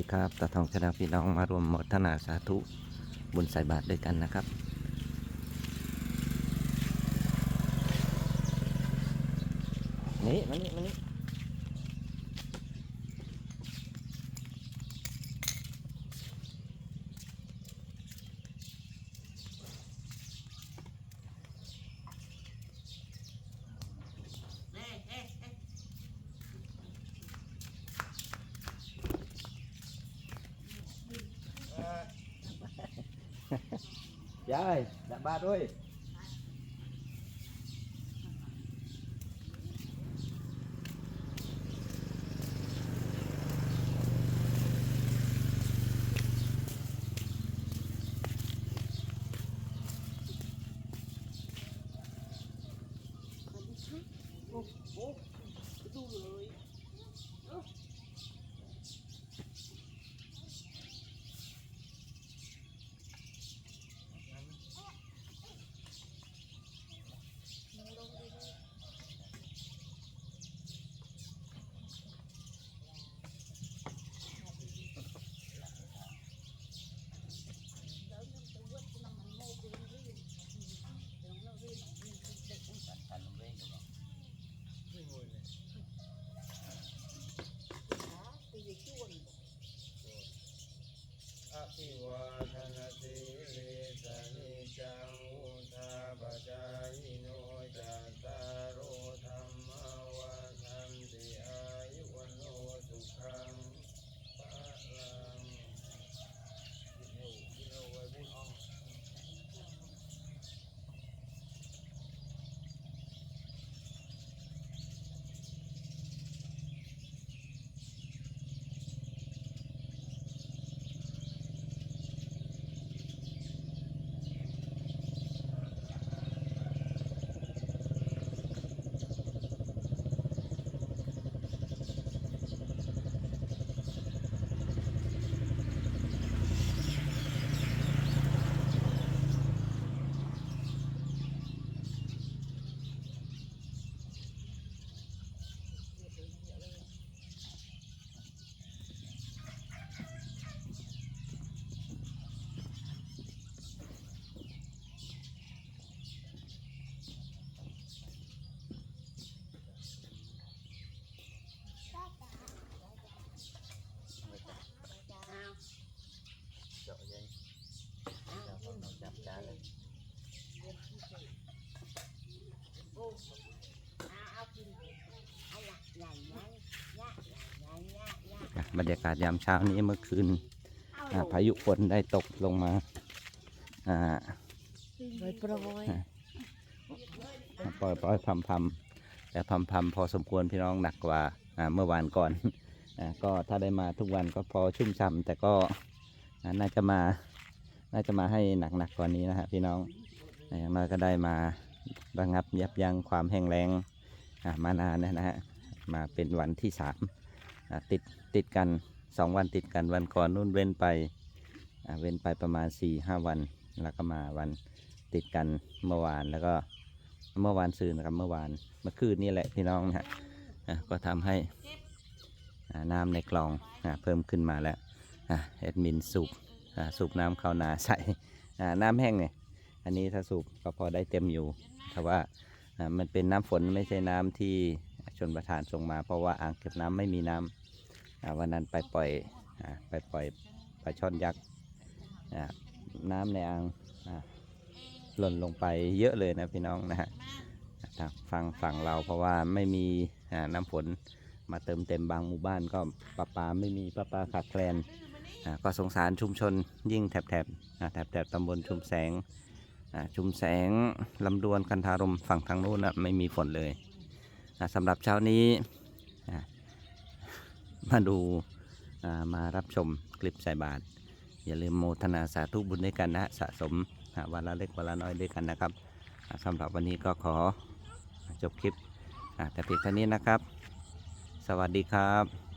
ดีครับตาทองชนะพี่น้องมารวมหมดทนาสาธุบุญใส่บาตรด้วยกันนะครับ นี่มานี่มานี่ ยายดับบาตร วาทนาสิริสานิจังุทาปจายโนจัตตารโอธรรมวาทันติอายุวันโนสุขังภะลังกินเอากินเอาไว้บุญเอา เจาะยังจับจับจานเลย อะ บรรยากาศยามเช้านี้เมื่อคืนอะพายุฝนได้ตกลงมาอ่าโดยโปรยปล่อยปล่อยพัมพัมแต่พัมพัมพอสมควรพี่น้องหนักกว่าอ่าเมื่อวานก่อนอ่าก็ถ้าได้มาทุกวันก็พอชุ่มฉ่ำแต่ก็อ่าน่าจะมา น่าจะมาให้หนักหนักๆกว่านี้นะฮะพี่น้องอ่าอย่างน้อยก็ได้มาระงับยับยั้งความแห้งแล้งอ่ามานานนะฮะมาเป็นวันที่สามอ่า ติดติดกันสองวันติดกันวันก่อนนู่นเว้นไปเว้นไปประมาณ4ี่ห้าวัน แล้วก็มาวันติดกันเมื่อวานแล้วก็เมื่อวานซืนนะครับเมื่อวานเมื่อคืนนี่แหละพี่น้องนะก็ทำให้น้ำในคลองเพิ่มขึ้นมาแล้วแอดมินสูบสูบน้ำเข้านาใส่น้ำแห้งเนี่ยอันนี้ถ้าสูบก็พอได้เต็มอยู่แต่ว่ามันเป็นน้ำฝนไม่ใช่น้ำที่ชนประทานส่งมา เพราะว่าอ่างเก็บน้ำไม่มีน้ำอะ วันนั้นไปปล่อยอไปปล่อยปลาช่อนยักษ์น้ำในอ่างหล่นลงไปเยอะเลยนะพี่น้องนะฮะทางฝั่งฝั่งเราเพราะว่าไม่มีน้ำฝนมาเติมเต็มบางหมู่บ้านก็ประปลาไม่มีประปลาขาดแคลนก็สงสารชุมชนยิ่งแถบแถบแถบแถบตำบลชุมแสงชุมแสงลำดวนกันทารมฝั่งทางโน้นไม่มีฝนเลยสำหรับเช้านี้ มาดูมารับชมคลิปใส่บาตรอย่าลืมโมทนาสาธุบุญด้วยกันนะสะสมวันละเล็กวันละน้อยด้วยกันนะครับสำหรับวันนี้ก็ขอจบคลิปแต่เพียงเท่านี้นะครับ สวัสดีครับ